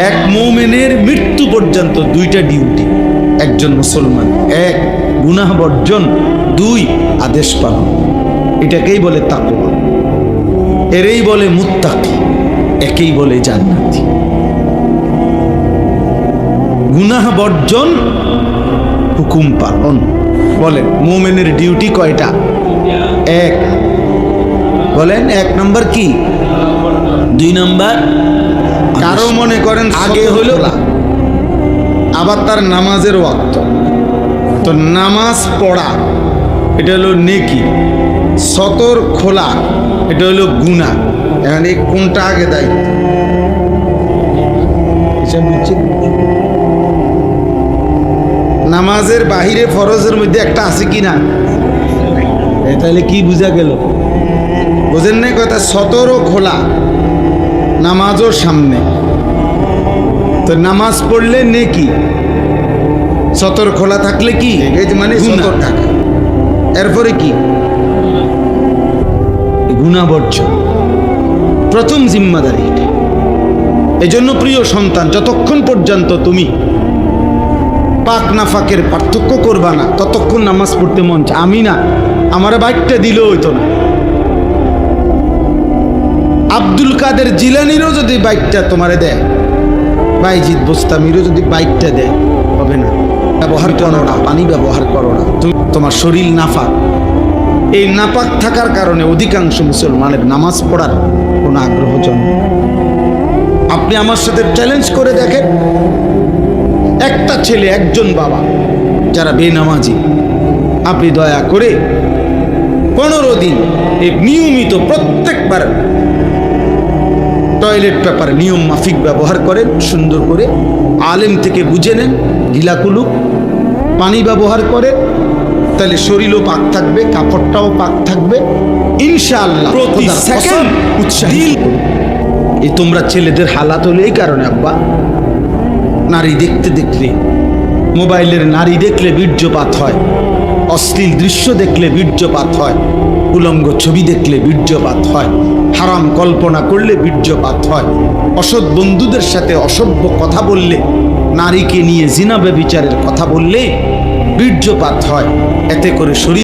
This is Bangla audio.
এক মৌমেনের মৃত্যু পর্যন্ত দুইটা ডিউটি। একজন মুসলমান এক গুনাহ বর্জন দুই আদেশ পালন। এটাকেই বলে তাকওয়া। এরেই বলে মুত্তাকি একেই বলে জান্নাতি। গুনাহ বর্জন হুকুম পালন। বলেন মোমেনের ডিউটি কয়টা? এক। বলেন এক নম্বর কি? দুই নম্বর করেন আগে হইল আবার তার নামাজের ওয়াক্ত। তো নামাজ পড়া এটা হলো নেকি। সতর খোলা এটা হলো গুণা এখন এই কোনটা আগে দায়িত্ব নামাজের বাহিরে ফরজের মধ্যে একটা আছে কি না? তাহলে কি বুঝা গেল? বোঝেন নাই কথা? সতরও খোলা নামাজও সামনে। তো নামাজ পড়লে নেকি? সতর খোলা থাকলে কি? মানে সতর থাকা। এরপরে কি? গুণাবর্জন প্রথম জিম্মাদারি এটা। এজন্য প্রিয় সন্তান যতক্ষণ পর্যন্ত তুমি পাক না ফাঁকের পার্থক্য করবা না ততক্ষণ নামাজ পড়তে মন চায়। আমি না আমার বাইকটা দিলেও হইতো না। আব্দুল কাদের জিলানিরও যদি বাইকটা তোমারে দেয় বাইজিৎ বোস্তামিরও যদি বাইকটা দেয়, হবে না। ব্যবহার করো না, পানি ব্যবহার করো না। তুমি তোমার শরীর নাফাক। এই নাপাক থাকার কারণে অধিকাংশ মুসলমানের নামাজ পড়ার কোনো আগ্রহ জন্ম আপনি আমার সাথে চ্যালেঞ্জ করে দেখেন, একটা ছেলে, একজন বাবা, যারা বেনামাজি। আপনি দয়া করে পনেরো দিন এই নিয়মিত প্রত্যেকবার টয়লেট পেপার নিয়ম মাফিক ব্যবহার করেন সুন্দর করে আলেম থেকে বুঝে নেন গিলাকুলুক পানি ব্যবহার করেন তাহলে শরীরও পাক থাকবে কাপড়টাও পাক থাকবে। ইনশাআল্লাহ প্রতি খোদার সেকেন্ড উৎসাহিত এই তোমরা ছেলেদের হালাত হলো এই কারণে আব্বা। নারী দেখতে দেখলে মোবাইলের নারী দেখলে বীর্যপাত হয় অশ্লীল দৃশ্য দেখলে বীর্যপাত হয়। উলঙ্গ ছবি দেখলে বীর্যপাত হয়। হারাম কল্পনা করলে বীর্যপাত হয়। অসৎ বন্ধুদের সাথে অসভ্য কথা বললে, নারীকে নিয়ে জিনা ব্যবিচারের কথা বললে বীর্যপাত হয়। এতে করে শরীর